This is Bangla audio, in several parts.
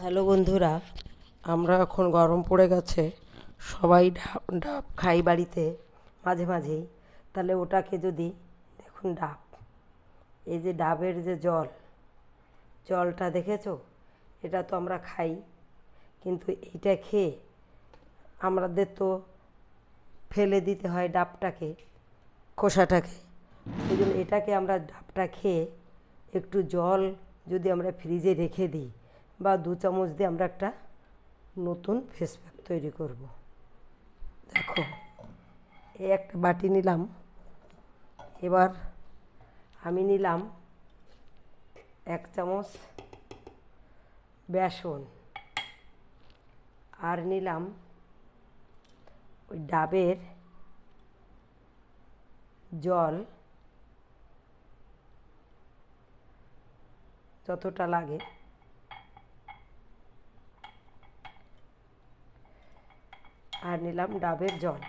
হ্যালো বন্ধুরা, আমরা এখন গরম পড়ে গেছে। সবাই ডাব ডাব খাই বাড়িতে, মাঝে মাঝেই। তাহলে ওটাকে যদি, দেখুন ডাব। এই যে ডাবের যে জল, জলটা দেখেছ? এটা তো আমরা খাই। কিন্তু এইটা খেয়ে আমাদের তো ফেলে দিতে হয় ডাবটাকে, খোসাটাকে। ওই জন্য এটাকে আমরা ডাবটা খেয়ে একটু জল যদি আমরা ফ্রিজে রেখে দিই বা দু চামচ দিয়ে আমরা একটা নতুন ফেস প্যাক তৈরি করব। দেখো, এই একটা বাটি নিলাম। এবার আমি নিলাম এক চামচ বেসন। আর নিলাম ওই ডাবের জল। যতটা লাগে। আর নিলাম ডাবের জল।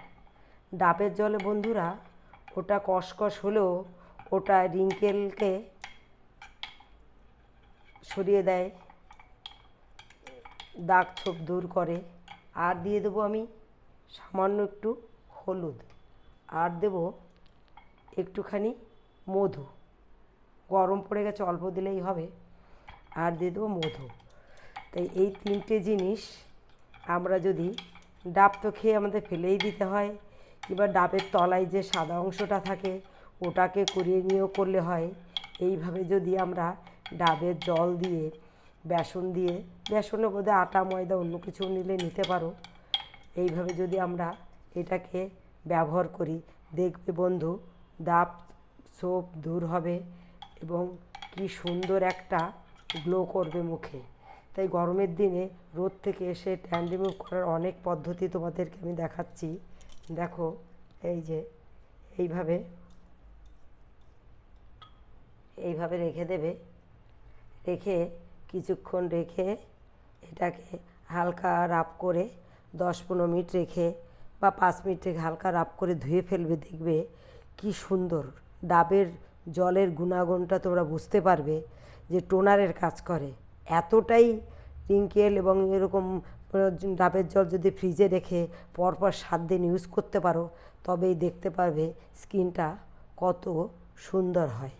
ডাবের জলে বন্ধুরা, ওটা কষকষ হলেও ওটা রিঙ্কেলকে সরিয়ে দেয়। দাগ ছোপ দূর করে। আর দিয়ে দেবো আমি সামান্য একটু হলুদ। আর দেব একটুখানি মধু। গরম পড়ে গেছে, অল্প দিলেই হবে। আর দিয়ে দেবো মধু। তাই এই তিনটে জিনিস আমরা যদি ডাব তো খেয়ে আমাদের ফেলেই দিতে হয়। কিংবা ডাবের তলায় যে সাদা অংশটা থাকে, ওটাকে কুড়িয়ে নিয়েও করলে হয়। এইভাবে যদি আমরা ডাবের জল দিয়ে, বেসন দিয়ে বেসনে বোধহয় আটা, ময়দা, অন্য কিছু নিলে নিতে পারো। এইভাবে যদি আমরা এটাকে ব্যবহার করি, দেখবে বন্ধু দাব সোপ দূর হবে এবং কি সুন্দর একটা গ্লো করবে মুখে। তাই গরমের দিনে রোদ থেকে এসে ট্যান রিমুভ করার অনেক পদ্ধতি তোমাদেরকে আমি দেখাচ্ছি। দেখো, এই যে, এইভাবে এইভাবে রেখে দেবে। রেখে কিছুক্ষণ রেখে এটাকে হালকা রাপ করে দশ পনেরো মিনিট রেখে বা পাঁচ মিনিট রেখে হালকা রাপ করে ধুয়ে ফেলবে, দেখবে কি সুন্দর। ডাবের জলের গুণাগুণটা তোমরা বুঝতে পারবে যে টোনারের কাজ করে। এতটাই রিঙ্কেল এবং এরকম ডাবের জল যদি ফ্রিজে রেখে পরপর সাত দিন ইউজ করতে পারো, তবেই দেখতে পারবে স্কিনটা কত সুন্দর হয়।